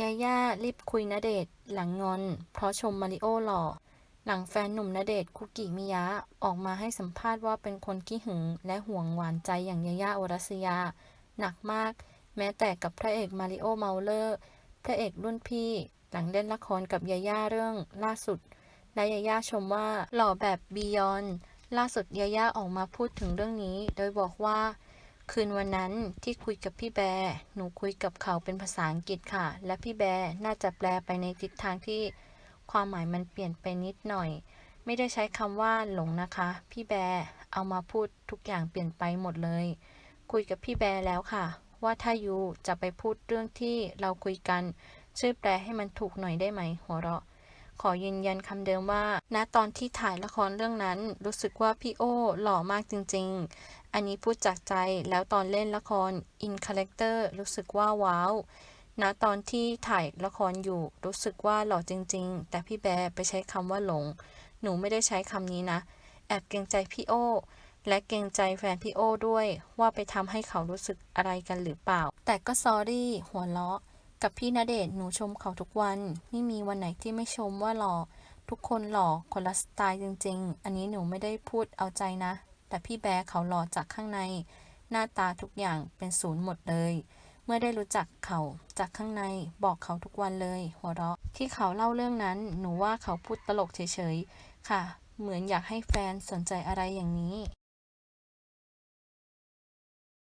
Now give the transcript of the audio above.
ยาย่ารีบคุยณเดชหลังงอน เพราะชมมาริโอหล่อ หลังแฟนหนุ่มณเดชคุกิมิยะออกมาให้สัมภาษณ์ว่าเป็นคนขี้หึง และห่วงหวานใจอย่างยาย่าโอรัสยา หนักมาก แม้แต่กับพระเอกมาริโอเมาเลอร์ พระเอกรุ่นพี่ หลังเล่นละครกับยาย่าเรื่องล่าสุด และยาย่าชมว่าหล่อแบบบียอน ล่าสุดยาย่าออกมาพูดถึงเรื่องนี้ โดยบอกว่า คืนวันนั้นที่คุยกับพี่แบร์หนูคุยกับเขาเป็นภาษาอังกฤษค่ะ และพี่แบร์น่าจะแปลไปในทิศทางที่ความหมายมันเปลี่ยนไปนิดหน่อย ไม่ได้ใช้คำว่าหลงนะคะ พี่แบร์เอามาพูดทุกอย่างเปลี่ยนไปหมดเลย คุยกับพี่แบร์แล้วค่ะ ว่าถ้ายูจะไปพูดเรื่องที่เราคุยกันช่วยแปลให้มันถูกหน่อยได้ไหม หัวเราะ ขอยืนยันคำเดิมว่า ณตอนที่ถ่ายละครเรื่องนั้น รู้สึกว่าพี่โอ้หล่อมากจริง ๆ อันนี้พูดจากใจแล้วตอนเล่นละครอินคาแรคเตอร์รู้สึกว่าว้าวณตอนที่ถ่ายละครอยู่รู้สึกว่าหล่อจริง ๆ แต่พี่แบร์ไปใช้คำว่าหลง หนูไม่ได้ใช้คำนี้นะ แอบเกรงใจพี่โอและเกรงใจแฟนพี่โอ้ด้วยว่าไปทำให้เขารู้สึกอะไรกันหรือเปล่า แต่ก็ซอรี่หัวเราะ กับพี่ณเดชน์หนูชมเขาทุกวัน ไม่มีวันไหนที่ไม่ชมว่าหล่อ ทุกคนหล่อคนละสไตล์จริง ๆ อันนี้หนูไม่ได้พูดเอาใจนะ แต่พี่แบร์เขาหล่อจากข้างใน หน้าตาทุกอย่างเป็นศูนย์หมดเลย เมื่อได้รู้จักเขาจากข้างในบอกเขาทุกวันเลย หัวเราะ ที่เขาเล่าเรื่องนั้น หนูว่าเขาพูดตลกเฉยๆค่ะ เหมือนอยากให้แฟนสนใจอะไรอย่างนี้